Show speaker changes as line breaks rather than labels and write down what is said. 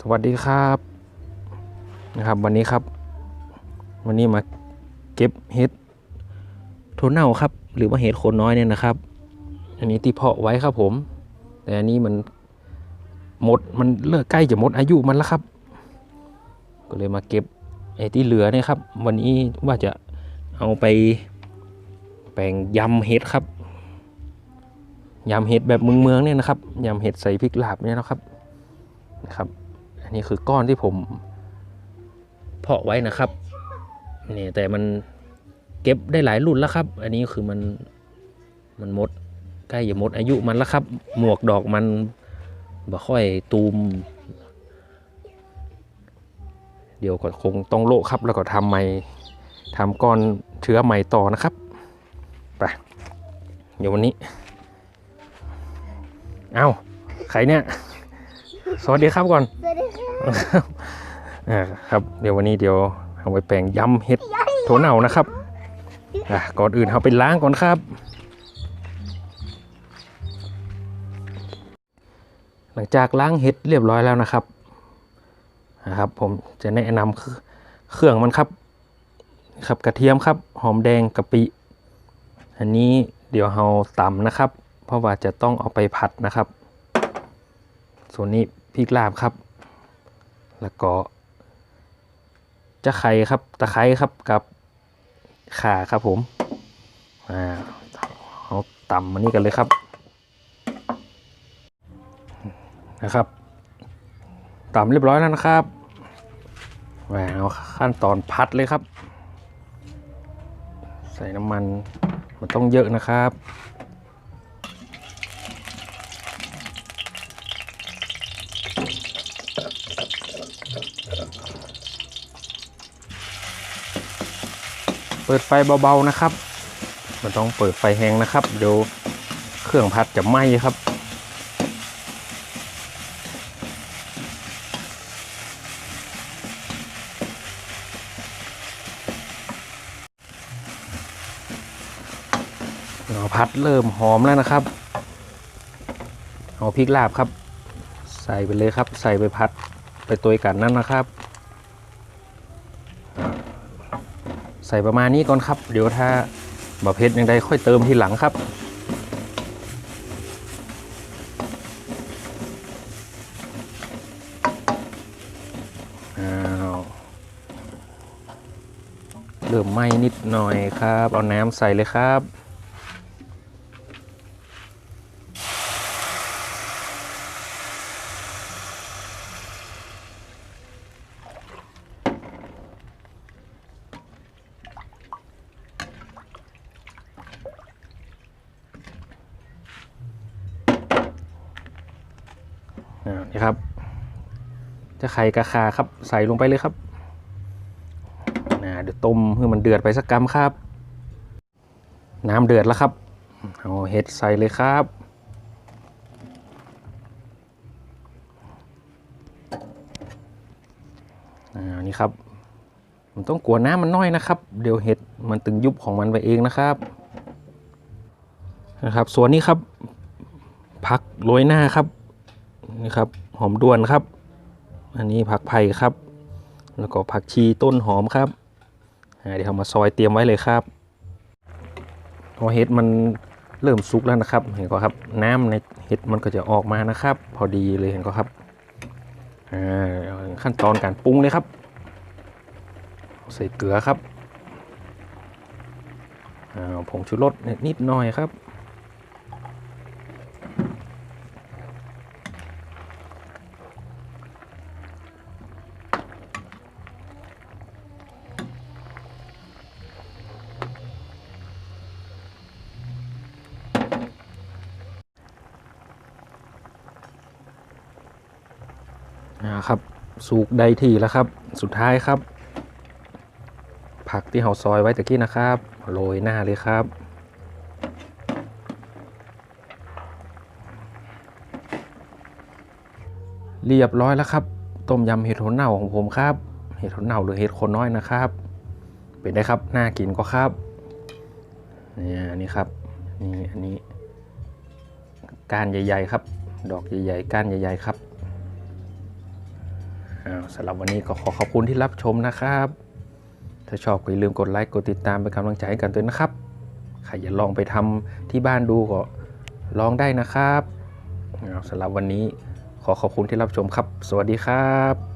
สวัสดีครับนะครับวันนี้ครับ วันนี้มาเก็บเห็ดโทนเน่าครับ หรือว่าเห็ดโคนน้อยเนี่ยนะครับ อันนี้ที่เพาะไว้ครับผม แต่อันนี้มันหมดมันเลิกใกล้จะหมดอายุมันแล้วครับ ก็เลยมาเก็บไอ้ที่เหลือเนี่ยครับ วันนี้ว่าจะเอาไปแปลงยำเห็ดครับยำเห็ดแบบเมืองเมืองเนี่ยนะครับยำเห็ดใส่พริกลาบเนี่ยนะครับนะครับ อันนี้คือก้อนที่ผมเพาะไว้นะครับนี่แต่มันเก็บได้หลายรุ่นแล้วครับ อันนี้คือมันมันหมดใกล้จะหมดอายุมันแล้วครับ หมวกดอกมันบ่ค่อยตูม เดี๋ยวก็คงต้องโละครับ แล้วก็ทำใหม่ทำก้อนเชื้อใหม่ต่อนะครับไปเดี๋ยววันนี้ เอาใครเนี่ย สวัสดีครับก่อน
สวัสดี ค่ะ
อ่าครับเดี๋ยววันนี้เดี๋ยวเอาไปแปลงยำเห็ดโถเน่านะครับอะก่อนอื่นเอาไปล้างก่อนครับ หลังจากล้างเห็ดเรียบร้อยแล้วนะครับนะครับ ผมจะแนะนำคือเครื่องมันครับ ครับกระเทียมครับ หอมแดงกะปิ อันนี้เดี๋ยวเราตำนะครับ เพราะว่าจะต้องเอาไปผัดนะครับ ส่วนนี้พริกลาบครับ แล้วก็จะไคร้ครับตะไคร้ครับกับข่าครับผมอ่าเอาตำมันนี่กันเลยครับนะครับตำเรียบร้อยแล้วนะครับแหวเอาขั้นตอนพัดเลยครับ ใส่น้ำมันมันต้องเยอะนะครับ เปิดไฟเบาๆนะครับมันต้องเปิดไฟแรงนะครับเดี๋ยวเครื่องพัดจะไหม้ครับเราพัดเริ่มหอมแล้วนะครับเอาพริกลาบครับ ใส่ไปเลยครับ ใส่ไปพัดไปตัวกันนั่นนะครับ ใส่ประมาณนี้ก่อนครับ เดี๋ยวถ้าบะเพ็ดยังไงค่อยเติมทีหลังครับอ้าวเริ่มไหม้นิดหน่อยครับ เอาน้ำใส่เลยครับ นี่ครับ จะไข่กระคาครับใส่ลงไปเลยครับอ่าเดี๋ยวต้มให้มันเดือดไปสักกรัมครับ น้ำเดือดแล้วครับเอาเห็ดใส่เลยครับอ่านี่ครับ มันต้องกลัวน้ำมันน้อยนะครับ เดี๋ยวเห็ดมันตึงยุบของมันไปเองนะครับนะครับ ส่วนนี้ครับผักโรยหน้าครับ นี่ครับ หอมด้วนครับ อันนี้ผักไผ่ครับ แล้วก็ผักชีต้นหอมครับเดี๋ยวเอามาซอยเตรียมไว้เลยครับพอเห็ดมันเริ่มสุกแล้วนะครับ เห็นก็ครับ น้ำในเห็ดมันก็จะออกมานะครับ พอดีเลยเห็นก็ครับอ่าขั้นตอนการปรุงเลยครับ ใส่เกลือครับอ่าผงชูรสนิดหน่อยครับ นะครับสุกได้ที่แล้วครับ สุดท้ายครับ ผักที่เราซอยไว้ตะกี้นะครับโรยหน้าเลยครับเรียบร้อยแล้วครับ ต้มยำเห็ดโคนเน่าของผมครับ เห็ดโคนเน่าหรือเห็ดคนน้อยนะครับ เป็นได้ครับน่ากินก็ครับเนี่ยนนี้ครับนี่อันนี้ก้านใหญ่ ๆ ครับ ดอกใหญ่ๆก้านใหญ่ ๆ ครับ สำหรับวันนี้ก็ขอขอบคุณที่รับชมนะครับ ถ้าชอบก็อย่าลืมกดไลค์กดติดตามเป็นกำลังใจให้กันด้วยนะครับใครอยากลองไปทำที่บ้านดูก็ลองได้นะครับสำหรับวันนี้ขอขอบคุณที่รับชมครับ สวัสดีครับ